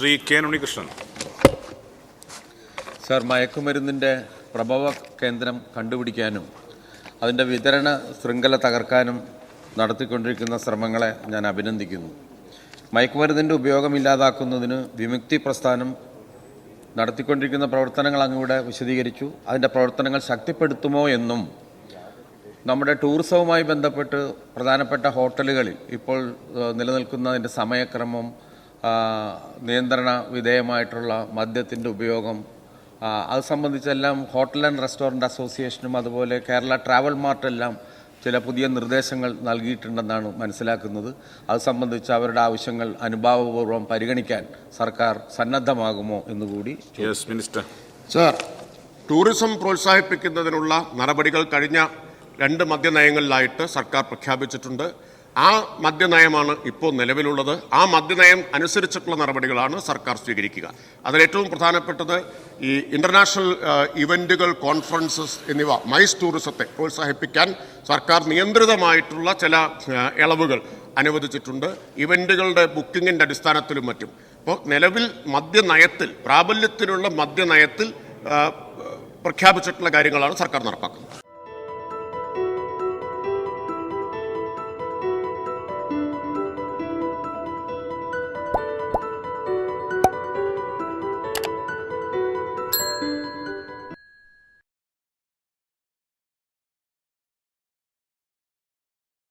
Shri K Unnikrishnan. Sir മയക്കുമരുന്നിന്റെ പ്രഭവ കേന്ദ്രം കണ്ടുപിടിക്കാനും അതിന്റെ വിതരണ ശൃംഖല തകർക്കാനും നടത്തിക്കൊണ്ടിരിക്കുന്ന ശ്രമങ്ങളെ ഞാൻ അഭിനന്ദിക്കുന്നു. മയക്കുമരുന്നിന്റെ ഉപയോഗം ഇല്ലാതാക്കുന്നതിന് വിമുക്തി പ്രസ്ഥാനം നടത്തിക്കൊണ്ടിരിക്കുന്ന പ്രവർത്തനങ്ങൾ അങ്ങൂടെ വിശദീകരിച്ചു. അതിന്റെ പ്രവർത്തനങ്ങൾ ശക്തിപ്പെടുത്തുമോ എന്നും നമ്മുടെ ടൂറിസവുമായി ബന്ധപ്പെട്ട് പ്രധാനപ്പെട്ട ഹോട്ടലുകളിൽ ഇപ്പോൾ നിലനിൽക്കുന്നതിന്റെ സമയക്രമം നിയന്ത്രണ വിധേയമായിട്ടുള്ള മദ്യത്തിന്റെ ഉപയോഗം അത് സംബന്ധിച്ചെല്ലാം ഹോട്ടൽ ആൻഡ് റെസ്റ്റോറന്റ് അസോസിയേഷനും അതുപോലെ കേരള ട്രാവൽ മാർട്ടെല്ലാം ചില പുതിയ നിർദ്ദേശങ്ങൾ നൽകിയിട്ടുണ്ടെന്നാണ് മനസ്സിലാക്കുന്നത്. അത് സംബന്ധിച്ച് അവരുടെ ആവശ്യങ്ങൾ അനുഭാവപൂർവം പരിഗണിക്കാൻ സർക്കാർ സന്നദ്ധമാകുമോ എന്നുകൂടി യെസ് മിനിസ്റ്റർ സർ ടൂറിസം പ്രോത്സാഹിപ്പിക്കുന്നതിനുള്ള നടപടികൾ കഴിഞ്ഞ രണ്ട് മദ്യനയങ്ങളിലായിട്ട് സർക്കാർ പ്രഖ്യാപിച്ചിട്ടുണ്ട്. ആ മദ്യനയമാണ് ഇപ്പോൾ നിലവിലുള്ളത്. ആ മദ്യനയം അനുസരിച്ചിട്ടുള്ള നടപടികളാണ് സർക്കാർ സ്വീകരിക്കുക. അതിലേറ്റവും പ്രധാനപ്പെട്ടത് ഈ ഇന്റർനാഷണൽ ഇവന്റുകൾ കോൺഫറൻസസ് എന്നിവ മൈസ് ടൂറിസത്തെ പ്രോത്സാഹിപ്പിക്കാൻ സർക്കാർ നിയന്ത്രിതമായിട്ടുള്ള ചില ഇളവുകൾ അനുവദിച്ചിട്ടുണ്ട്. ഇവന്റുകളുടെ ബുക്കിങ്ങിന്റെ അടിസ്ഥാനത്തിലും മറ്റും. അപ്പോൾ നിലവിൽ മദ്യനയത്തിൽ പ്രാബല്യത്തിലുള്ള മദ്യനയത്തിൽ പ്രഖ്യാപിച്ചിട്ടുള്ള കാര്യങ്ങളാണ് സർക്കാർ നടപ്പാക്കുന്നത്.